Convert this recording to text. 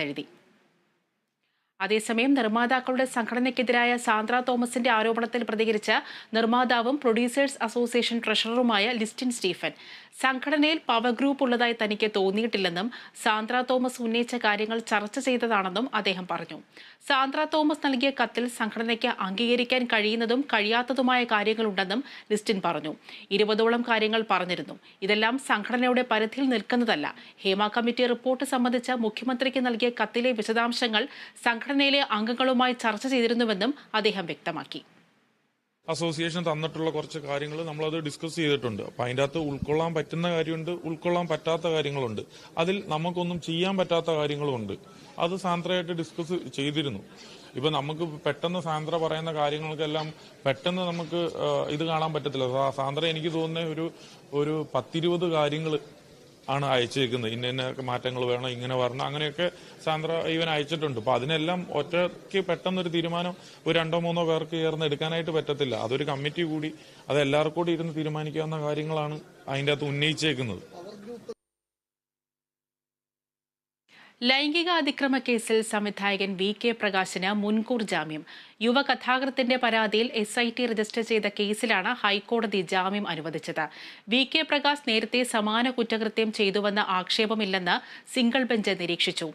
എഴുതി അതേസമയം നിർമ്മാതാക്കളുടെ സംഘടനയ്ക്കെതിരായ സാന്ദ്ര തോമസിന്റെ ആരോപണത്തിൽ പ്രതികരിച്ച നിർമ്മാതാവും പ്രൊഡ്യൂസേഴ്സ് അസോസിയേഷൻ ട്രഷററുമായ ലിസ്റ്റിൻ സ്റ്റീഫൻ സംഘടനയിൽ പവർ ഗ്രൂപ്പ് ഉള്ളതായി തനിക്ക് തോന്നിയിട്ടില്ലെന്നും സാന്ദ്ര തോമസ് ഉന്നയിച്ച കാര്യങ്ങൾ ചർച്ച ചെയ്തതാണെന്നും അദ്ദേഹം പറഞ്ഞു. സാന്ദ്ര തോമസ് നൽകിയ കത്തിൽ സംഘടനയ്ക്ക് അംഗീകരിക്കാൻ കഴിയുന്നതും കഴിയാത്തതുമായ കാര്യങ്ങളുണ്ടെന്നും ലിസ്റ്റിൻ പറഞ്ഞു. ഇരുപതോളം കാര്യങ്ങൾ പറഞ്ഞിരുന്നു. ഇതെല്ലാം സംഘടനയുടെ പരിധിയിൽ നിൽക്കുന്നതല്ല. ഹേമ കമ്മിറ്റി റിപ്പോർട്ട് സംബന്ധിച്ച മുഖ്യമന്ത്രിക്ക് നൽകിയ കത്തിലെ വിശദാംശങ്ങൾ സംഘടനയിലെ അംഗങ്ങളുമായി ചർച്ച ചെയ്തിരുന്നുവെന്നും അദ്ദേഹം വ്യക്തമാക്കി. അസോസിയേഷൻ തന്നിട്ടുള്ള കുറച്ച് കാര്യങ്ങൾ നമ്മളത് ഡിസ്കസ് ചെയ്തിട്ടുണ്ട്. അപ്പം അതിന്റെ അകത്ത് ഉൾക്കൊള്ളാൻ പറ്റുന്ന കാര്യമുണ്ട് ഉൾക്കൊള്ളാൻ പറ്റാത്ത കാര്യങ്ങളുണ്ട്. അതിൽ നമുക്കൊന്നും ചെയ്യാൻ പറ്റാത്ത കാര്യങ്ങളുമുണ്ട് അത് സാന്ദ്രയായിട്ട് ഡിസ്കസ് ചെയ്തിരുന്നു. ഇപ്പം നമുക്ക് പെട്ടെന്ന് സാന്ദ്ര പറയുന്ന കാര്യങ്ങൾക്കെല്ലാം പെട്ടെന്ന് നമുക്ക് ഇത് കാണാൻ പറ്റത്തില്ല. സാന്ദ്ര എനിക്ക് തോന്നുന്ന ഒരു ഒരു പത്തിരുപത് കാര്യങ്ങൾ ആണ് അയച്ചേക്കുന്നത് ഇന്ന ഇന്ന മാറ്റങ്ങൾ വേണം ഇങ്ങനെ വരണം അങ്ങനെയൊക്കെ സാന്ദ്ര ഇവൻ അയച്ചിട്ടുണ്ട്. അപ്പൊ അതിനെല്ലാം ഒറ്റയ്ക്ക് പെട്ടെന്നൊരു തീരുമാനം ഒരു രണ്ടോ മൂന്നോ പേർക്ക് ചേർന്ന് എടുക്കാനായിട്ട് പറ്റത്തില്ല. അതൊരു കമ്മിറ്റി കൂടി അത് എല്ലാവർക്കും കൂടി ഇരുന്ന് തീരുമാനിക്കാവുന്ന കാര്യങ്ങളാണ് അതിന്റെ അകത്ത് ഉന്നയിച്ചേക്കുന്നത്. ലൈംഗിക അതിക്രമ കേസിൽ സംവിധായകൻ വി കെ പ്രകാശിന് മുൻകൂർ ജാമ്യം. യുവ കഥാകൃത്തിന്റെ പരാതിയിൽ എസ് ഐ ടി രജിസ്റ്റർ ചെയ്ത കേസിലാണ് ഹൈക്കോടതി ജാമ്യം അനുവദിച്ചത്. വി കെ പ്രകാശ് നേരത്തെ സമാന കുറ്റകൃത്യം ചെയ്തുവെന്ന ആക്ഷേപമില്ലെന്ന് സിംഗിൾ ബെഞ്ച് നിരീക്ഷിച്ചു.